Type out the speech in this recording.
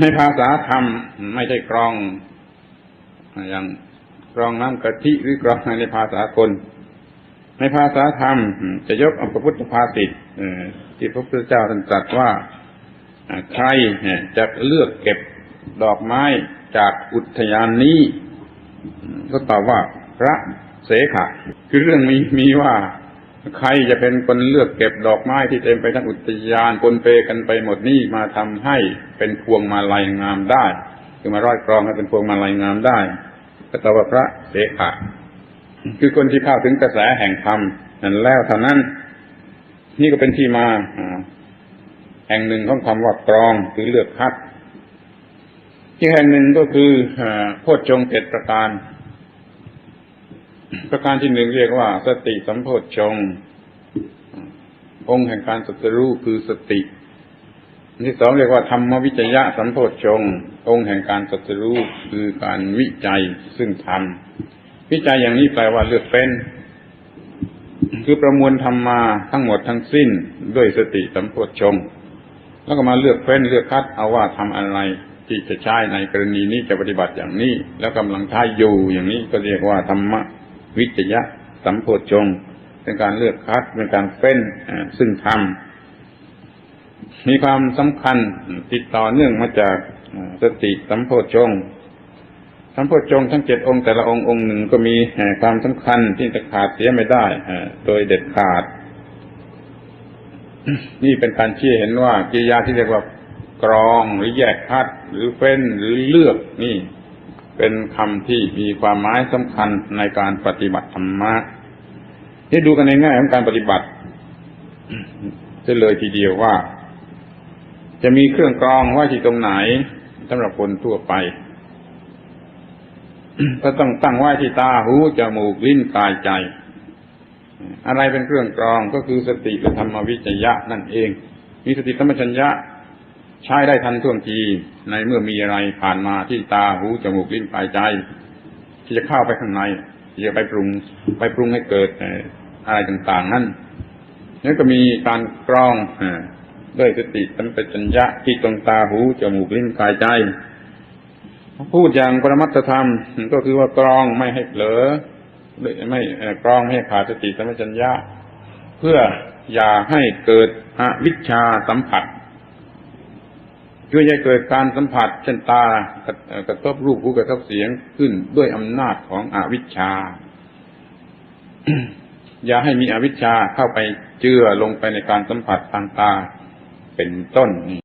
ในภาษาธรรมไม่ใช่กรอง อย่างกรองน้ำกะทิหรือกรองในภาษาคน ในภาษาธรรม จะยกอาพระพุทธภาษิตที่พระพุทธเจ้าท่านตรัสว่าใครจะเลือกเก็บดอกไม้จากอุทยานนี้ ก็ตอบว่าพระเสขะคือเรื่องมีมีว่า ใครจะเป็นคนเลือกเก็บดอกไม้ที่เต็มไปทั้งอุทยานปนเปกันไปหมดนี่มาทำให้เป็นพวงมาลัยงามได้คือมาร้อยกรองให้เป็นพวงมาลัยงามได้ก็ตว่าพระเสขะคือคนที่เข้าถึงกระแสแห่งธรรมนั่นแล้วเท่านั้น นี่ก็เป็นที่มาอ่าแห่งหนึ่งของคำว่ากรองคือเลือกคัดที่แห่งหนึ่งก็คืออโพชฌงเจ็ดประการ ประการที่หนึ่งเรียกว่า สติสัมโพชงองค์แห่งการสัตรู้คือสติอันที่สองเรียกว่าธรรมวิจยะสัมโพชงองค์แห่งการสัตรู้คือการวิจัยซึ่งธรรมวิจัยอย่างนี้แปลว่าเลือกเป็นคือประมวลธรรมมาทั้งหมดทั้งสิ้นด้วยสติสัมโพชงแล้วก็มาเลือกเฟ้นเลือกคัดเอาว่าทำอะไรที่จะใช้ในกรณีนี้จะปฏิบัติอย่างนี้ แล้วกำลังใช้อยู่อย่างนี้ก็เรียกว่าธรรมะ วิจยะสัมโพชงเป็นการเลือกคัดเป็นการเฟ้นซึ่งธรรมมีความสำคัญติดต่อเนื่องมาจากสติสัมโพชงสัมโพชงทั้งเจ็ดองค์แต่ละองค์องค์หนึ่งก็มีความสำคัญที่จะขาดเสียไม่ได้โดยเด็ดขาด นี่เป็นการชี้เห็นว่ากิริยาที่เรียกว่ากรองหรือแยกคัดหรือเฟ้นหรือเลือกนี่ เป็นคำที่มีความหมายสำคัญในการปฏิบัติธรรมะที่ดูกันในแง่ของการปฏิบัติจะเลยทีเดียวว่า จะมีเครื่องกรองไว้ที่ตรงไหนสำหรับคนทั่วไปก็ต้องตั้งไว้ที่ตาหูจมูกลิ้นกายใจ อะไรเป็นเครื่องกรองก็คือสติและธรรมวิจยะนั่นเอง มีสติธรรมชัญญะ ใช้ได้ทันท่วงทีในเมื่อมีอะไรผ่านมาที่ตาหูจมูกลิ้นกายใจ ที่จะเข้าไปข้างในที่จะไปปรุงไปปรุงให้เกิดอะไรต่างๆ นั่นนั่นก็มีการกรองด้วยสติสัมปชัญญะที่ตรงตาหูจมูกลิ้นกายใจ พูดอย่างปรมัตธรรมก็คือว่ากรองไม่ให้เผลอไม่กรองไม่ให้ขาดสติสัมปชัญญะ เพื่ออย่าให้เกิดอวิชชาสัมผัส ช่วยให้เกิดการสัมผัสเช่นตากระทบรูปหูกระทบเสียงขึ้นด้วยอำนาจของอวิชชา อย่าให้มีอวิชชาเข้าไปเจือลงไปในการสัมผัสทางตาเป็นต้นนี่